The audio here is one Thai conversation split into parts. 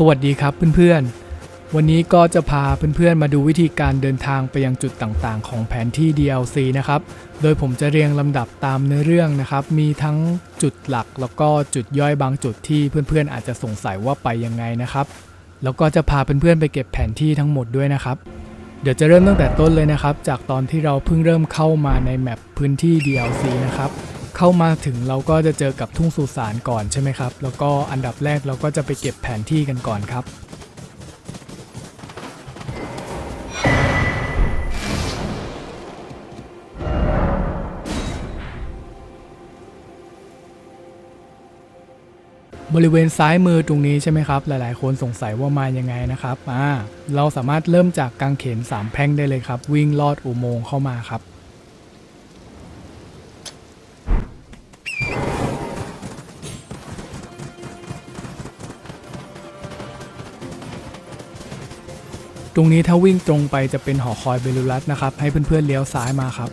สวัสดีครับเพื่อนๆ วันนี้ก็จะพาเพื่อนๆ มาดูวิธีการเดินทางไปยังจุดต่างๆ ของแผนที่ DLC นะครับ โดยผมจะเรียงลำดับตามเนื้อเรื่องนะครับ มีทั้งจุดหลักแล้วก็จุดย่อยบางจุดที่เพื่อนๆ อาจจะสงสัยว่าไปยังไงนะครับ แล้วก็จะพาเพื่อนๆ ไปเก็บแผนที่ทั้งหมดด้วยนะครับ เดี๋ยวจะเริ่มตั้งแต่ต้นเลยนะครับ จากตอนที่เราเพิ่งเริ่มเข้ามาในแมปพื้นที่ DLC นะครับ เข้ามาถึงเราก็จะเจอกับทุ่งสุสานก่อนใช่ไหมครับ แล้วก็อันดับแรกเราก็จะไปเก็บแผนที่กันก่อนครับบริเวณซ้ายมือตรงนี้ใช่ไหมครับ หลายๆ คนสงสัยว่ามายังไงนะครับอ่าเราสามารถเริ่มจากกางเขนสามแพร่งได้เลยครับ วิ่งลอดอุโมงค์เข้ามาครับ รงนี้ถ้าวิ่งตรงไปจะเป็นหอคอยเบลูรัสนะครับ ให้เพื่อนๆเลี้ยวซ้ายมาครับ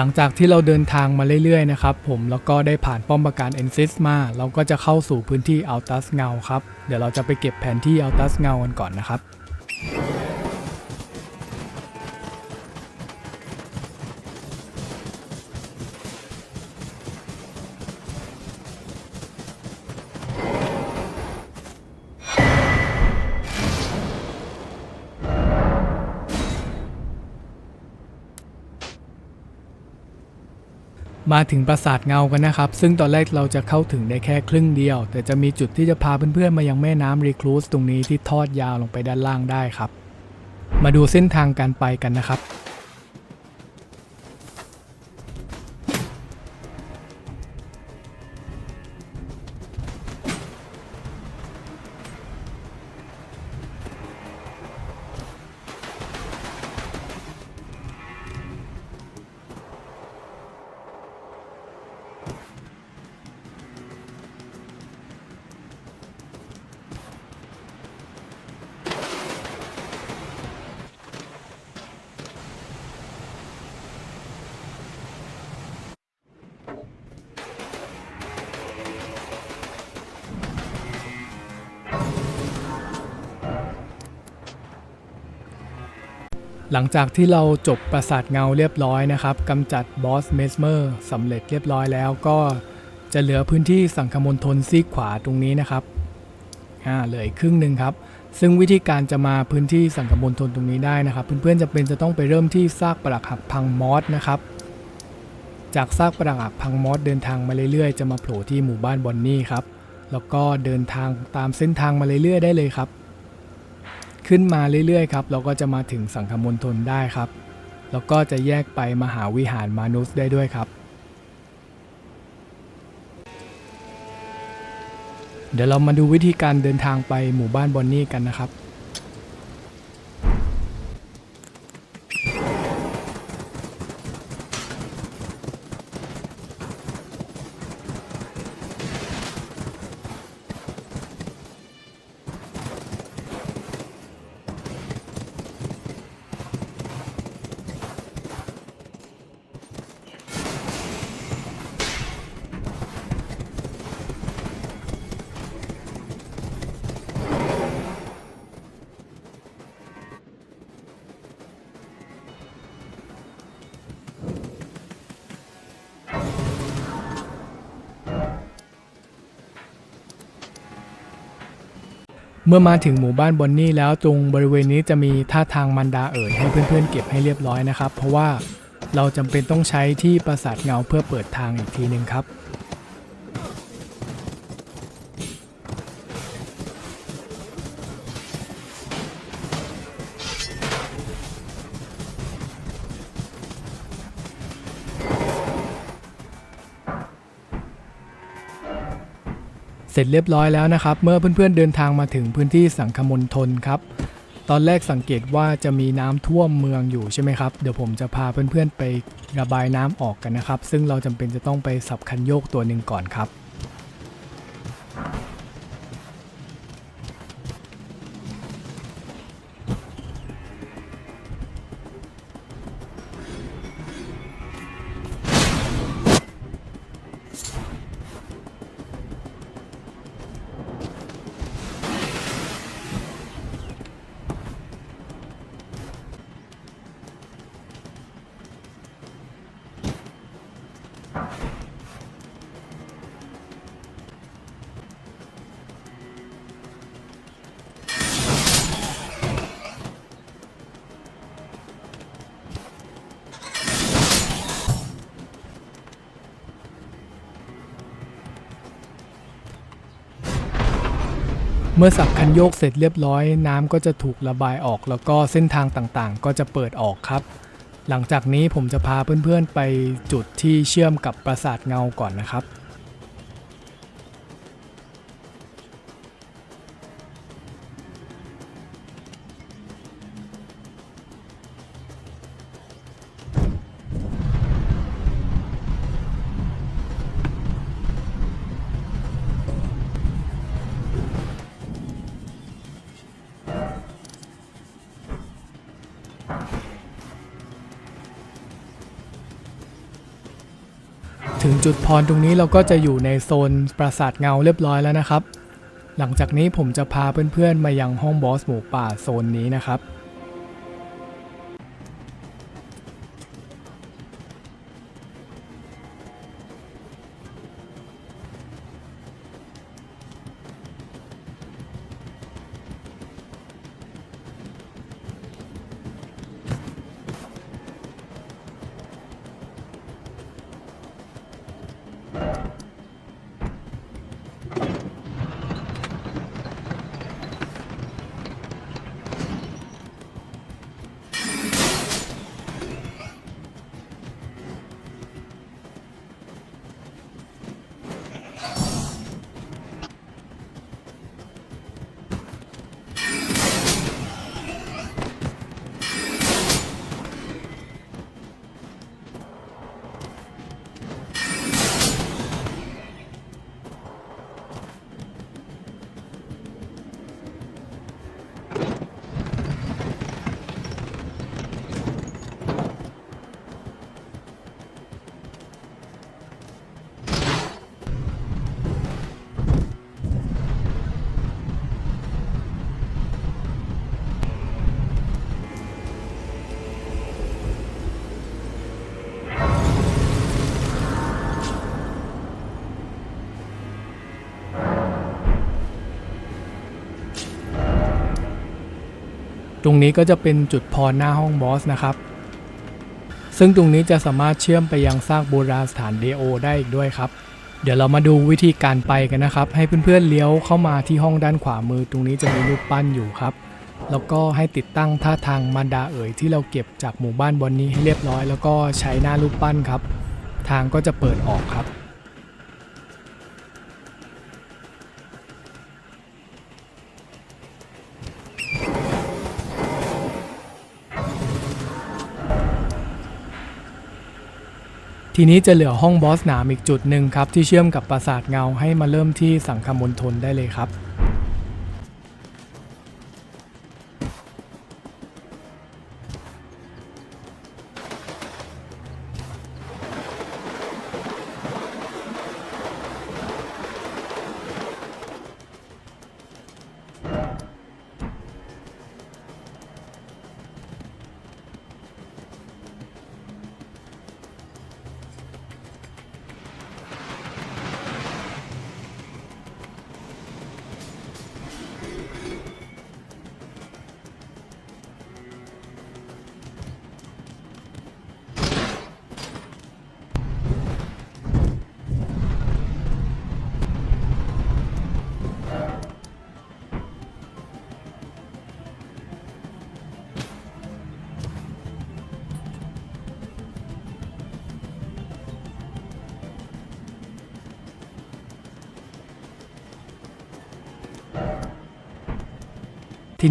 หลังจากที่เราเดินทางมาเรื่อยๆนะครับผมแล้วก็ได้ผ่านป้อมปราการเอนซิสมา เราก็จะเข้าสู่พื้นที่อัลตัสเงาครับ เดี๋ยวเราจะไปเก็บแผนที่อัลตัสเงากันก่อนนะครับ มาถึงปราสาทเงากันนะครับ ซึ่งตอนแรกเราจะเข้าถึงได้แค่ครึ่งเดียว แต่จะมีจุดที่จะพาเพื่อนๆ มายังแม่น้ำรีคลูสตรงนี้ที่ทอดยาวลงไปด้านล่างได้ครับ มาดูเส้นทางการไปกันนะครับ หลังจากที่เราจบปราสาทเงาเรียบร้อยนะครับกำจัดบอสเมสเมอร์สำเร็จเรียบร้อยแล้วก็จะเหลือพื้นที่สังคมณฑลซีกขวาตรงนี้นะครับอ่าเหลืออีกครึ่งหนึ่งครับ ซึ่งวิธีการจะมาพื้นที่สังคมณฑลตรงนี้ได้นะครับ เพื่อนๆจะเป็นจะต้องไปเริ่มที่ซากปรักหักพังมอสนะครับ จากซากปรักหักพังมอสเดินทางมาเรื่อยๆ จะมาโผล่ที่หมู่บ้านบอนนี่ครับแล้วก็เดินทางตามเส้นทางมาเรื่อยๆได้เลยครับ ขึ้นมาเรื่อยๆครับเราก็จะมาถึงสังคมณฑลได้ครับ แล้วก็จะแยกไปมหาวิหารมานุสได้ด้วยครับ เดี๋ยวเรามาดูวิธีการเดินทางไปหมู่บ้านบอนนี่กันนะครับ เมื่อมาถึงหมู่บ้านบอนนี่แล้วตรงบริเวณนี้จะมีท่าทางมันดาเอ๋ยให้เพื่อนๆเก็บให้เรียบร้อยนะครับ เพราะว่าเราจำเป็นต้องใช้ที่ปราสาทเงาเพื่อเปิดทางอีกทีหนึ่งครับ ร็จเรียบร้อยแล้วนะครับ เมื่อเพื่อนๆเดินทางมาถึงพื้นที่สังคมณฑลครับ ตอนแรกสังเกตว่าจะมีน้ำท่วมเมืองอยู่ใช่ไหมครับ เดี๋ยวผมจะพาเพื่อนๆไประบายน้ำออกกันนะครับ ซึ่งเราจำเป็นจะต้องไปสับคันโยกตัวหนึ่งก่อนครับ เมื่อสับคันโยกเสร็จเรียบร้อย น้ำก็จะถูกระบายออกแล้วก็เส้นทางต่างๆ ก็จะเปิดออกครับ หลังจากนี้ผมจะพาเพื่อนๆไปจุดที่เชื่อมกับปราสาทเงาก่อนนะครับ ถึงจุดพรตรงนี้เราก็จะอยู่ในโซนปราสาทเงาเรียบร้อยแล้วนะครับ หลังจากนี้ผมจะพาเพื่อนๆมายังห้องบอสหมูป่าโซนนี้นะครับ ตรงนี้ก็จะเป็นจุดพรหน้าห้องบอสนะครับ ซึ่งตรงนี้จะสามารถเชื่อมไปยังซากโบราณสถานเดโอได้อีกด้วยครับ เดี๋ยวเรามาดูวิธีการไปกันนะครับ ให้เพื่อนๆเลี้ยวเข้ามาที่ห้องด้านขวามือ ตรงนี้จะมีรูปปั้นอยู่ครับ แล้วก็ให้ติดตั้งท่าทางมารดาเอ๋ยที่เราเก็บจากหมู่บ้านบอนนี้ให้เรียบร้อย แล้วก็ใช้หน้ารูปปั้นครับ ทางก็จะเปิดออกครับ ทีนี้จะเหลือห้องบอสหนามอีกจุดหนึ่งครับที่เชื่อมกับปราสาทเงาให้มาเริ่มที่สังคมณฑลได้เลยครับ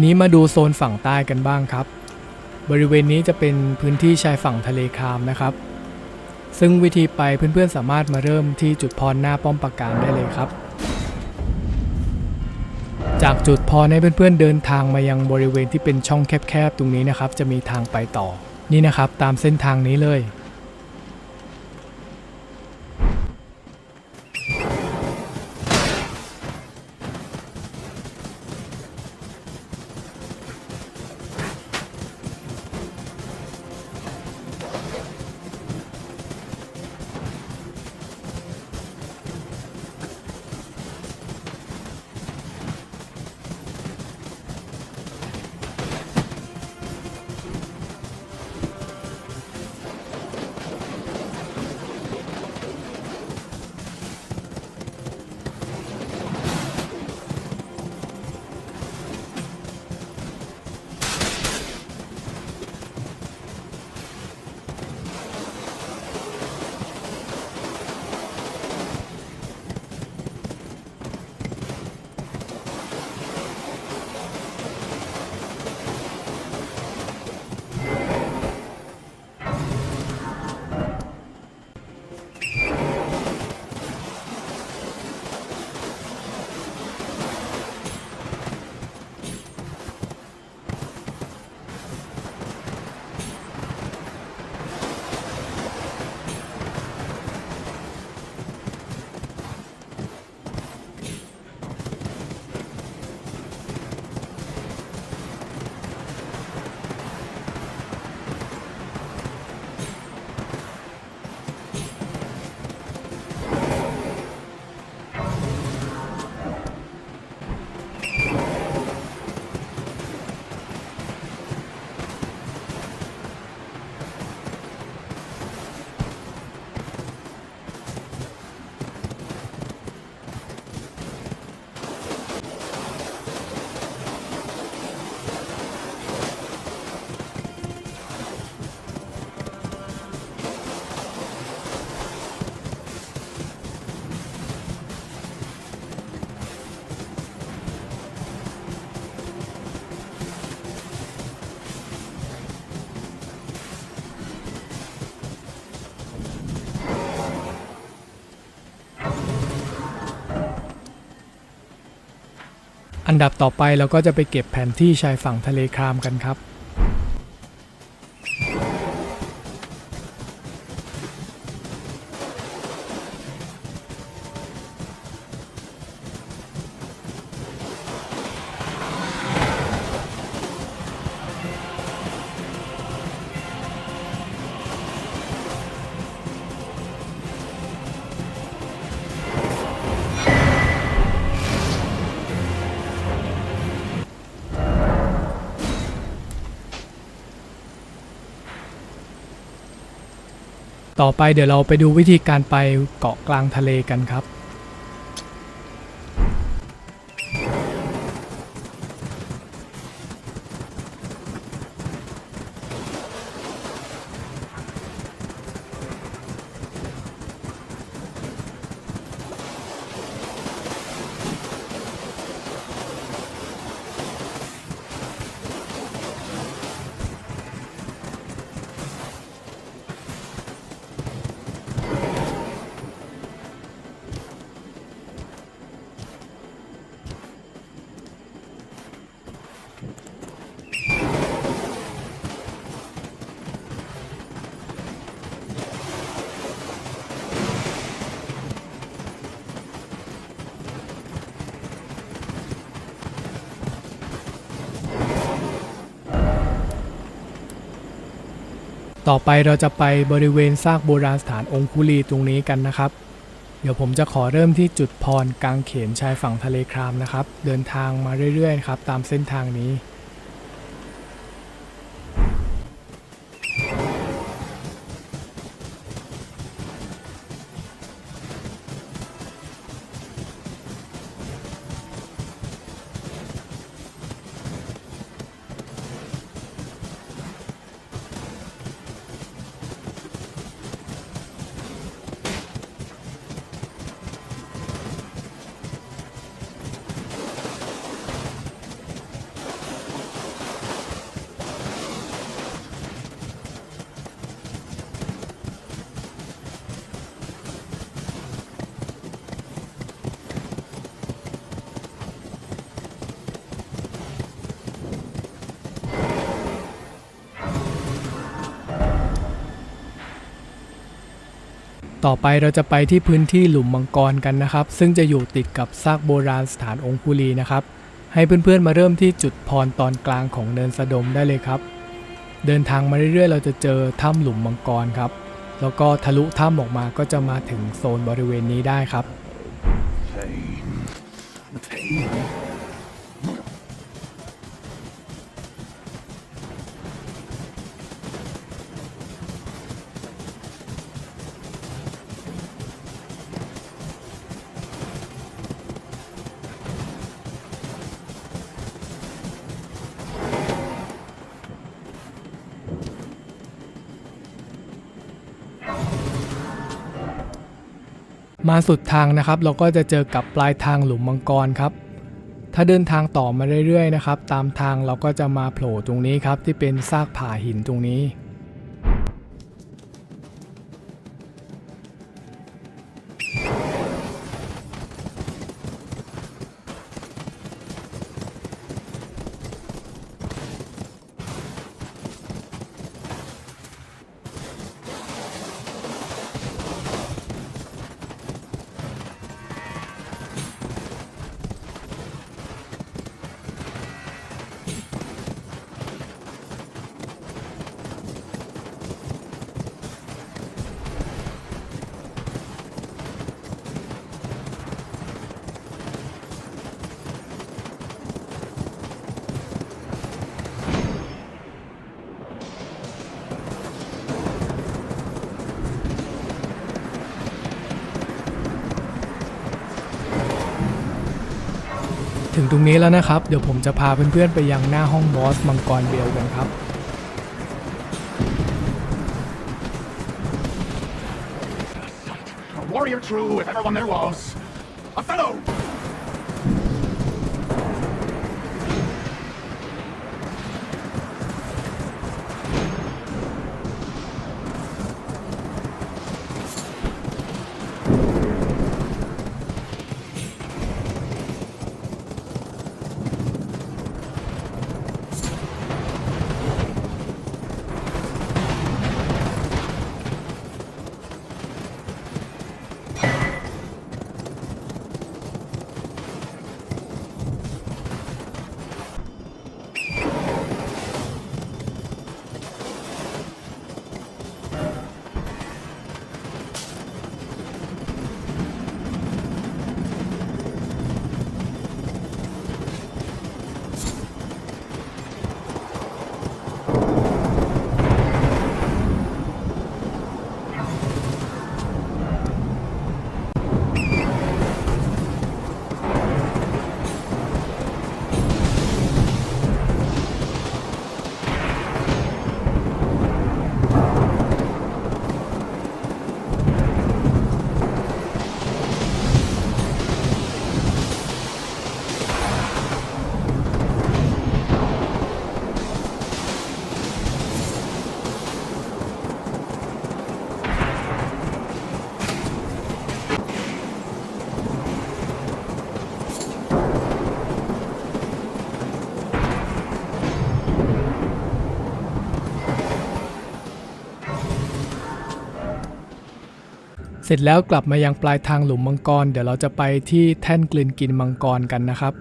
ทีนี้มาดูโซนฝั่งใต้กันบ้างครับ บริเวณนี้จะเป็นพื้นที่ชายฝั่งทะเลคามนะครับ ซึ่งวิธีไปเพื่อนๆสามารถมาเริ่มที่จุดพรหน้าป้อมปราการได้เลยครับ จากจุดพรให้เพื่อนๆเดินทางมายังบริเวณที่เป็นช่องแคบๆตรงนี้นะครับ จะมีทางไปต่อนี่นะครับตามเส้นทางนี้เลย ดับต่อไปเราก็จะไปเก็บแผนที่ชายฝั่งทะเลครามกันครับ ต่อไปเดี๋ยวเราไปดูวิธีการไปเกาะกลางทะเลกันครับ ต่อไปเราจะไปบริเวณซากโบราณสถานองคุลีตรงนี้กันนะครับ เดี๋ยวผมจะขอเริ่มที่จุดพรกลางเขนชายฝั่งทะเลครามนะครับ เดินทางมาเรื่อยๆครับตามเส้นทางนี้ ต่อไปเราจะไปที่พื้นที่หลุมมังกรกันนะครับ ซึ่งจะอยู่ติดกับซากโบราณสถานองคุลีนะครับ ให้เพื่อนๆมาเริ่มที่จุดพรตอนกลางของเนินสะดมได้เลยครับ เดินทางมาเรื่อยๆ เราจะเจอถ้ำหลุมมังกรครับ แล้วก็ทะลุถ้ำออกมาก็จะมาถึงโซนบริเวณนี้ได้ครับ มาสุดทางนะครับ เราก็จะเจอกับปลายทางหลุมมังกรครับ ถ้าเดินทางต่อมาเรื่อยๆนะครับ ตามทางเราก็จะมาโผล่ตรงนี้ครับที่เป็นซากผาหินตรงนี้ ถึงตรงนี้แล้วนะครับ เดี๋ยวผมจะพาเพื่อนๆไปยังหน้าห้องบอสมังกรเบลกันครับ เสร็จแล้วกลับมายังปลายทางหลุมมังกร เดี๋ยวเราจะไปที่แท่นกลืนกินมังกรกันนะครับ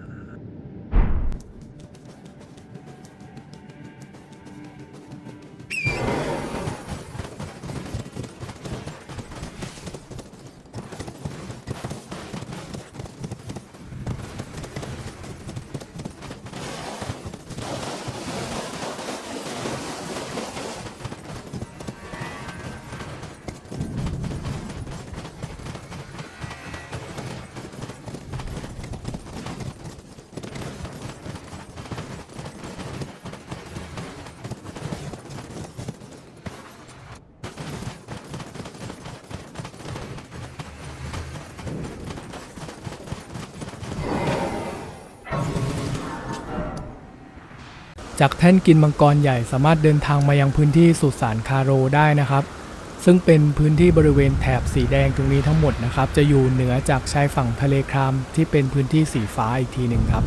จากแท่นกินมังกรใหญ่สามารถเดินทางมายังพื้นที่สุสานคาโรได้นะครับ ซึ่งเป็นพื้นที่บริเวณแถบสีแดงตรงนี้ทั้งหมดนะครับ จะอยู่เหนือจากชายฝั่งทะเลครามที่เป็นพื้นที่สีฟ้าอีกทีหนึ่งครับ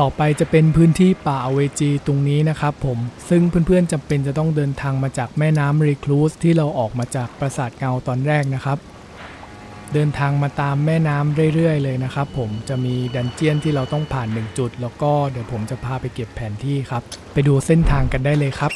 ต่อไปจะเป็นพื้นที่ป่าอเวจีตรงนี้นะครับผม ซึ่งเพื่อนๆจำเป็นจะต้องเดินทางมาจากแม่น้ำรีคลูสที่เราออกมาจากปราสาทเงาตอนแรกนะครับ เดินทางมาตามแม่น้ำเรื่อยๆเลยนะครับผมจะมีดันเจียนที่เราต้องผ่านหนึ่งจุด แล้วก็เดี๋ยวผมจะพาไปเก็บแผนที่ครับ ไปดูเส้นทางกันได้เลยครับ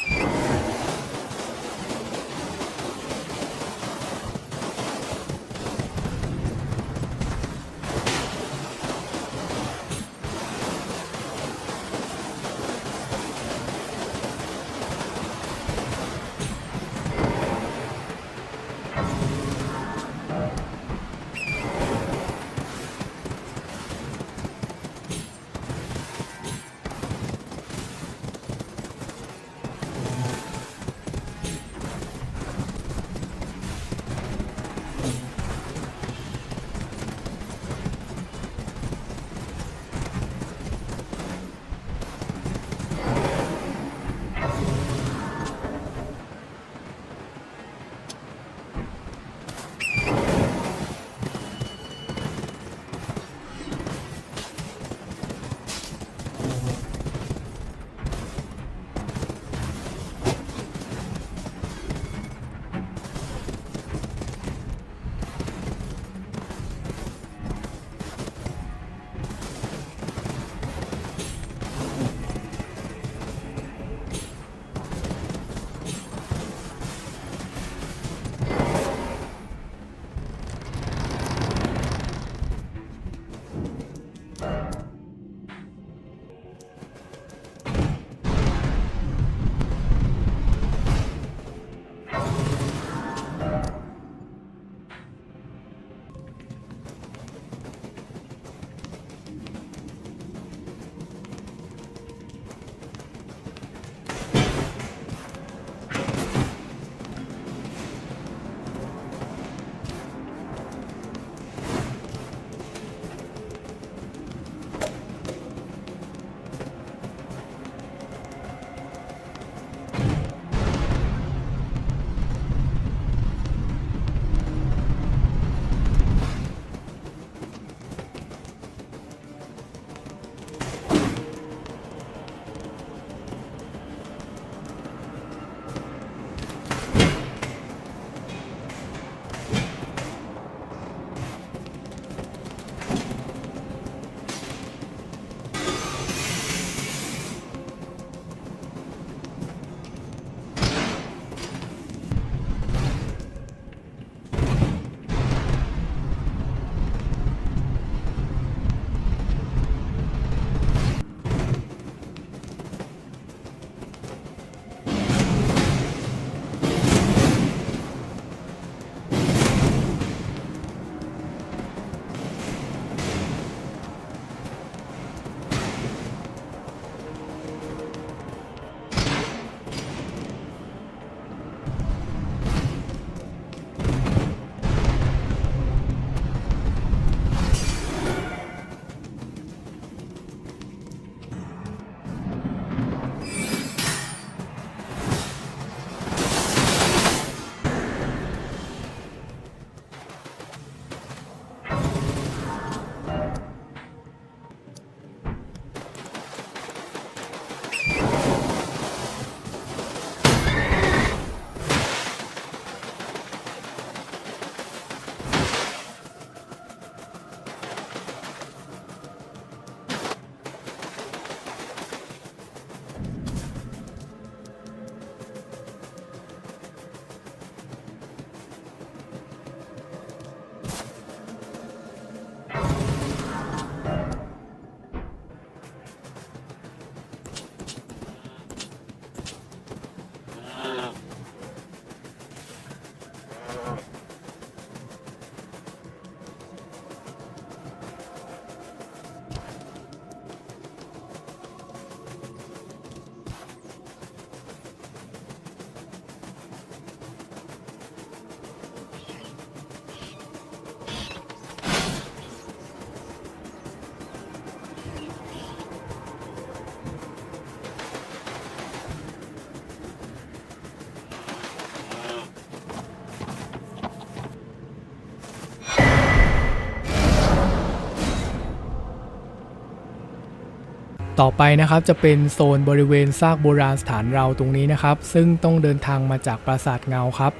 ต่อไปนะครับจะเป็นโซนบริเวณซากโบราณสถานเราตรงนี้นะครับ ซึ่งต้องเดินทางมาจากปราสาทเงาครับ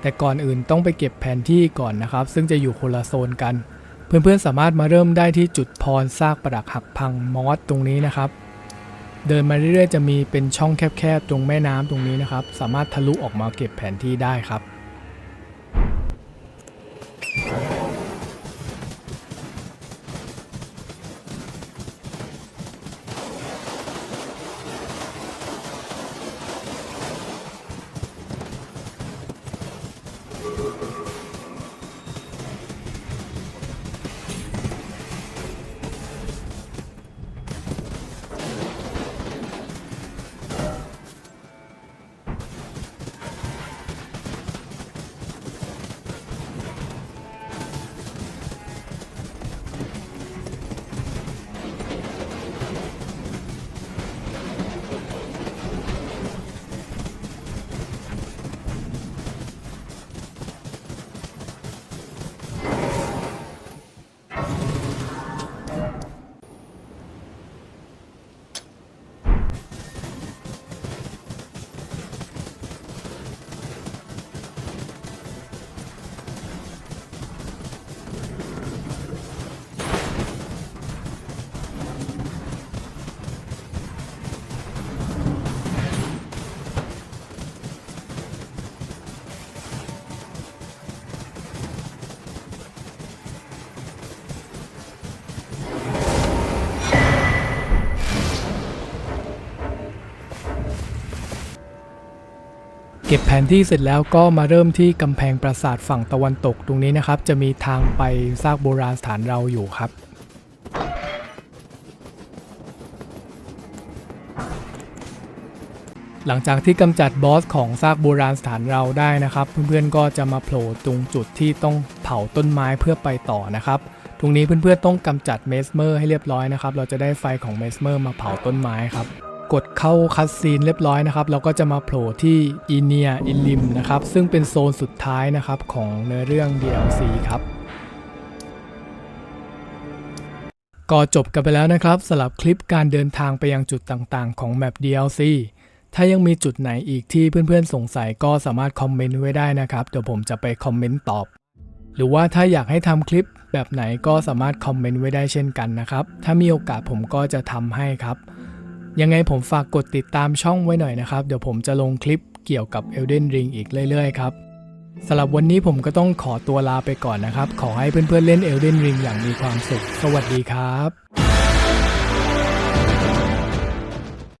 แต่ก่อนอื่นต้องไปเก็บแผนที่ก่อนนะครับ ซึ่งจะอยู่คนละโซนกัน เพื่อนๆสามารถมาเริ่มได้ที่จุดพรซากปรักหักพังมอสตรงนี้นะครับ เดินมาเรื่อยๆจะมีเป็นช่องแคบๆตรงแม่น้ำตรงนี้นะครับ สามารถทะลุออกมาเก็บแผนที่ได้ครับ เก็บแผนที่เสร็จแล้วก็มาเริ่มที่กำแพงปราสาทฝั่งตะวันตกตรงนี้นะครับ จะมีทางไปซากโบราณสถานเราอยู่ครับหลังจากที่กำจัดบอสของซากโบราณสถานเราได้นะครับ เพื่อนๆก็จะมาโผล่ตรงจุดที่ต้องเผาต้นไม้เพื่อไปต่อนะครับ ตรงนี้เพื่อนๆต้องกำจัดเมสเมอร์ให้เรียบร้อยนะครับ เราจะได้ไฟของเมสเมอร์มาเผาต้นไม้ครับ กดเข้าคัสซีนเรียบร้อยนะครับ เราก็จะมาโผล่ที่อีเนียอิลิมนะครับ ซึ่งเป็นโซนสุดท้ายนะครับของเนื้อเรื่อง DLC ครับก็จบกันไปแล้วนะครับสำหรับคลิปการเดินทางไปยังจุดต่างๆ ของแมป DLC ถ้ายังมีจุดไหนอีกที่เพื่อนๆ สงสัยก็สามารถคอมเมนต์ไว้ได้นะครับ เดี๋ยวผมจะไปคอมเมนต์ตอบ หรือว่าถ้าอยากให้ทำคลิปแบบไหนก็สามารถคอมเมนต์ไว้ได้เช่นกันนะครับ ถ้ามีโอกาสผมก็จะทำให้ครับ ยังไงผมฝากกดติดตามช่องไว้หน่อยนะครับ เดี๋ยวผมจะลงคลิปเกี่ยวกับ Elden Ring อีกเรื่อยๆครับสำหรับวันนี้ผมก็ต้องขอตัวลาไปก่อนนะครับ ขอให้เพื่อนๆเล่น Elden Ring อย่างมีความสุข สวัสดีครับ